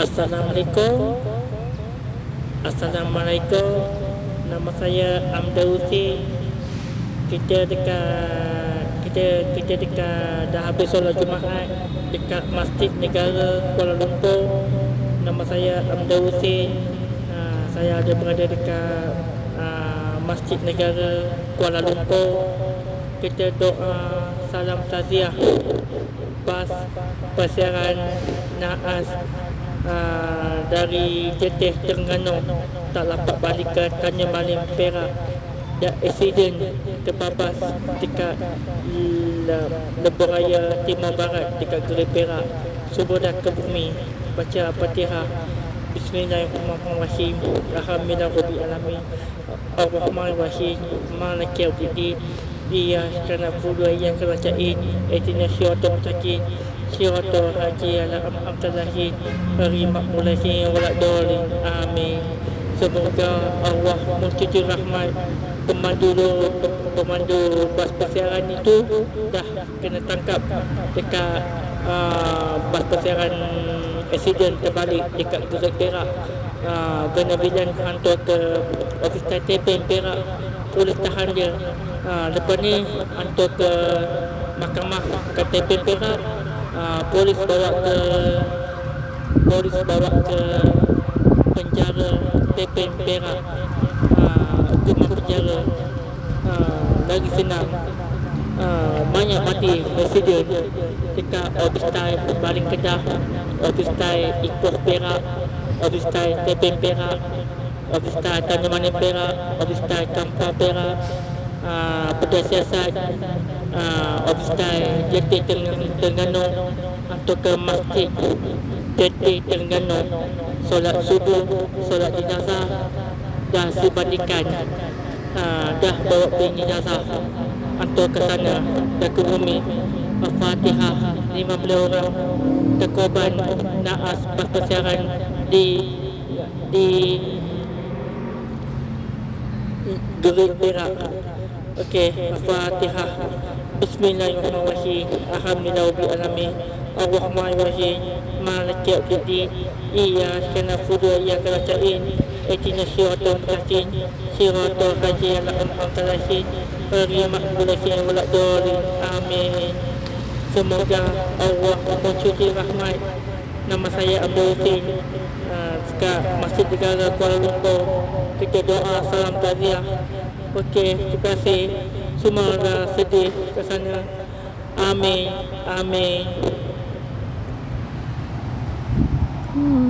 Assalamualaikum. Assalamualaikum. Nama saya Amda Uzi Kita dekat Kita kita dekat Dah habis solat Jumaat Dekat Masjid Negara Kuala Lumpur. Nama saya Amda Uzi uh, Saya ada berada dekat uh, Masjid Negara Kuala Lumpur. Kita doa Salam taziah Pas Persiaran Naas uh, dari Jetih Terengganu tak dapat balik ke Tanya Malim Perak. Dan accident terbabas dekat Le- Leberaya Timur Barat dekat Geri Perak. Subuh dah ke bumi. Baca Fatihah Bismillahirrahmanirrahim. Alhamdulillah Alamin Ar-Rahmanirrahim. Malaki Yawmiddin Iya kerana bulu yang kerajaan Etina syurata mutakin Syurata haji ala amtalahi Hari makmulahi walak dolin. Amin. Semoga Allah mencucur rahmat Pemandu pemandu bas persiaran itu dah kena tangkap dekat uh, bas persiaran accident terbalik dekat Gerak Perak. Uh, kena bilang hantar ke ofis TTP Perak polis tahan dia. Uh, lepas ni hantar ke mahkamah KTP Perak uh, polis bawa ke polis bawa ke penjara TP Perak. Uh, rumah penjara uh, lagi senang. Uh, banyak mati presiden dekat ofis tai baling kedah ofis tai Ipoh Perak ofis tai TP Perak ofis tai Tanjung Manis Perak ofis tai Kampar Perak. Uh, Pedai Siasat uh, ofis tai JT Terengganu atau ke masjid. JT Terengganu solat subuh solat jenazah dah sebandingkan uh, dah bawa pergi jenazah atau ke sana. Dan ke bumi. Al-Fatihah 15 orang terkorban naas persiaran di di Gerik Perak Okey, Al-Fatihah. Bismillahirrahmanirrahim. Alhamdulillah Rabbil Alamin Ar-Rahmanirrahim. Maliki Yawmiddin Iyyaka na'budu wa iyyaka nasta'in. Ihdinas siratal mustaqim. Siratal ladzina an'amta 'alaihim ghairil maghdubi 'alaihim waladdallin Amin. Semoga Allah mencuci rahmat. Nama saya Abdul Hussein. Uh, Dekat Masjid Negara Kuala Lumpur. Kita doa salam taziah Okey, terima kasih. Semua dah sedih ke sana. Amin. Amin. Hmm.